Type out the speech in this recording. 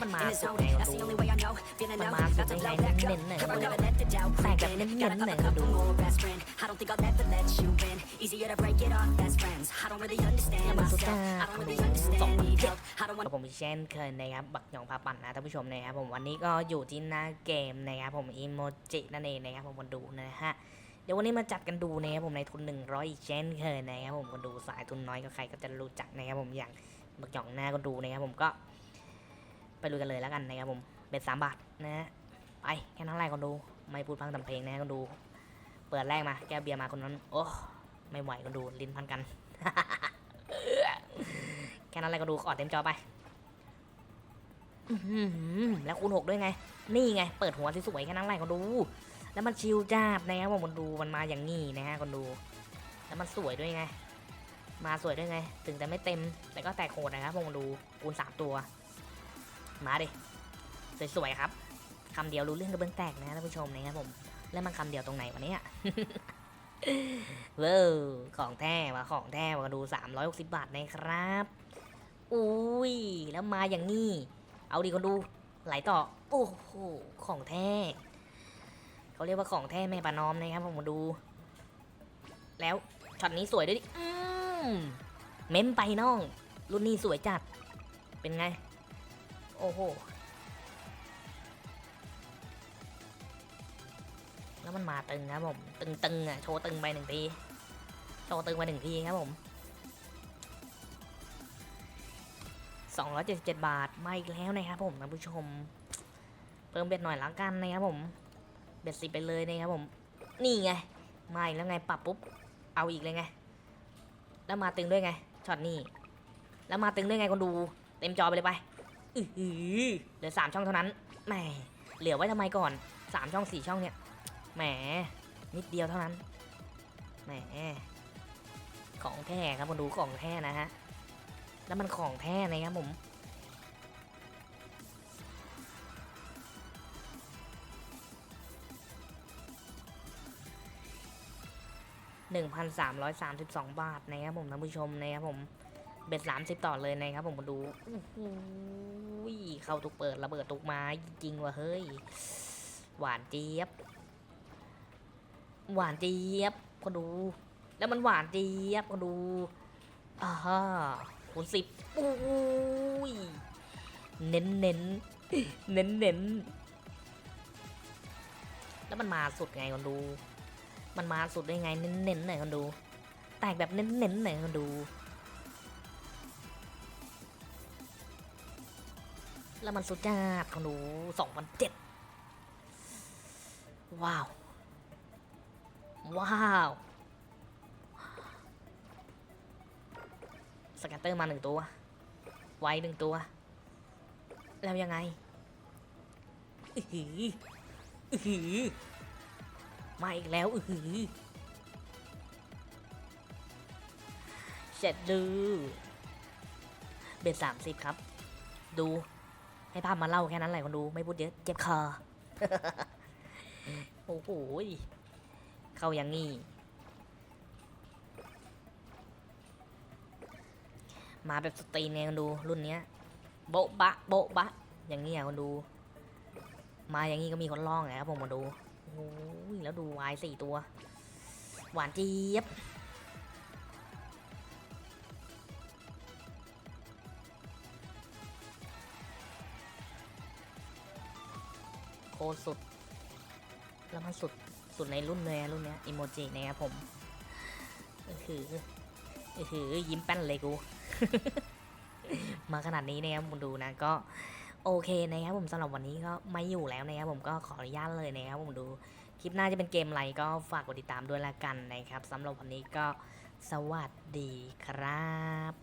แล้วมันมา in the สุด zone. ไงก็ That's ดู the only way I know. Feeling มัน low, มาสุด about to ยังไง blow back เน้ up. นๆหน่อย Come ก็ on, ดู never let the doubt แตก creep แบบ in. เน้น Got a ๆหน่อย couple ก็ดู more best friend. I don't think I'll never let you in. Easier to break it off best friends. I don't really understand Yeah, but myself. sudah, I don't really aku understand sok need help. I don't กั want บผมเช่นเคยนะครับ บักหยองพาปั่นนะท่านผู้ชมนะครับผมวันนี้ก็อยู่ที่หน้าเกมนะครับผมอีโมจินั่นเองนะครับผมมาดูนะฮะเดี๋ยววันนี้มาจัดกันดูนะครับผมในทุน 100 อีกเช่นเคยนะครับผมมาดูสายทุนน้อยก็ใครก็จะรู้จักนะครับผมอย่างบักหยองหน้าก็ดูนะครับผมก็ ไปลุยกันเลยแล้วกันนะครับผมเบ็ดสามบาทนะฮะไปแค่นั้นแหละคนดู ไม่พูดพังทำเพลงนะคนดู เปิดแรกมาแก้วเบียร์มาคนนั้น โอ้ไม่ไหวคนดูลิ้นพันกัน แค่นั้นแหละก็ดูขอดเต็มจอไปแล้วคูณหกด้วยไง นี่ไง เปิดหัวสวยแค่นั้นแหละก็ดู แล้วมันชิลจ้าบนะครับผมคนดูมันมาอย่างงี้นะฮะคนดู แล้วมันสวยด้วยไง มาสวยด้วยไง ถึงแต่ไม่เต็ม แต่ก็แตกโหดนะครับผมคนดูคูณสามตัว มาดิสวยๆครับคำเดียวรู้เรื่องกระเบื้องแตกนะท่านผู้ชมนะครับผม แล้วมันคำเดียวตรงไหนวะเนี่ยเว้าวของแท้มาของแท้มาดู 360 บาทนะครับ อุ้ย แล้วมาอย่างนี้ เอาดีคนดู ไหลต่อ โอ้โห ของแท้เขาเรียกว่าของแท้แม่ปานอมนะครับผมมาดู แล้วช็อตนี้สวยด้วยดิอืมเม้มไปน้อง รุ่นนี้สวยจัด เป็นไง โอ้โห แล้วมันมาตึงครับผม ตึงๆอะ โชว์ตึงไปหนึ่งที โชว์ตึงไปหนึ่งทีครับผม277 บาท มาอีกแล้วนะครับผมท่านผู้ชม เพิ่มเบ็ดหน่อยละกันนะครับผม เบ็ดสิบไปเลยนะครับผม นี่ไง มาอีกแล้วไง ปรับปุ๊บ เอาอีกเลยไง แล้วมาตึงด้วยไง ช็อตนี้ แล้วมาตึงด้วยไงคนดู เต็มจอไปเลยไป อือหือเหลือสามช่องเท่านั้นแหมเหลือไว้ทำไมก่อนสามช่องสี่ช่องเนี่ยแหมนิดเดียวเท่านั้นแหมของแท้ครับมาดูของแท้นะฮะแล้วมันของแท้นะครับผมหนึ่งพันสามร้อยสามสิบสองบาทนะครับผมท่านผู้ชมนะครับผม เบ็ดสามสิบต่อเลยนะครับผมมาดูอู้หูยเข้าทุกเปิดระเบิดทุกไม้จริงว่ะเฮ้ย หวานเจี๊ยบ หวานเจี๊ยบก็ดู แล้วมันหวานเจี๊ยบก็ดูอ่าฮะคูณสิบอุ้ยเน้นเน้นเน้นเน้นแล้วมันมาสุดไงคนดู มันมาสุดได้ไงเน้นเน้นหน่อยคนดู แตกแบบเน้นเน้นหน่อยคนดู แล้วมันสุดยอดคนดูสองพันเจ็ดว้าว ว้าวสแกตเตอร์มาหนึ่งตัว ไว้หนึ่งตัว แล้วยังไง อือหือ อือหือ มาอีกแล้ว อือหือเสร็จดู เบ็ดสามสิบครับ ดู ให้ภาพมาเล่าแค่นั้นแหละคนดูไม่พูดเยอะเจ็บคอโอ้โหเข้าอย่างงี้ มาแบบสตรีนไงคนดูรุ่นเนี้ยโบ๊ะบะโบ๊ะบะ อย่างนี้อะคนดู มาอย่างนี้ก็มีคนร้องไงครับผมมาดูโอ้ยแล้วดูวายสี่ตัว หวานเจี๊ยบ ตรสุด แล้วมันสุดสุดในรุ่นเลยอะรุ่นเนี้ยอิโมจินะครับผมเออคือเออคือยิ้มแป้นเลยกู มาขนาดนี้นะครับผมดูนะก็โอเคนะครับผมสำหรับวันนี้ก็ไม่อยู่แล้วนะครับผมก็ขออนุญาตเลยนะครับผมดูคลิปหน้าจะเป็นเกมอะไรก็ฝากกดติดตามด้วยละกันนะครับสำหรับวันนี้ก็สวัสดีครับ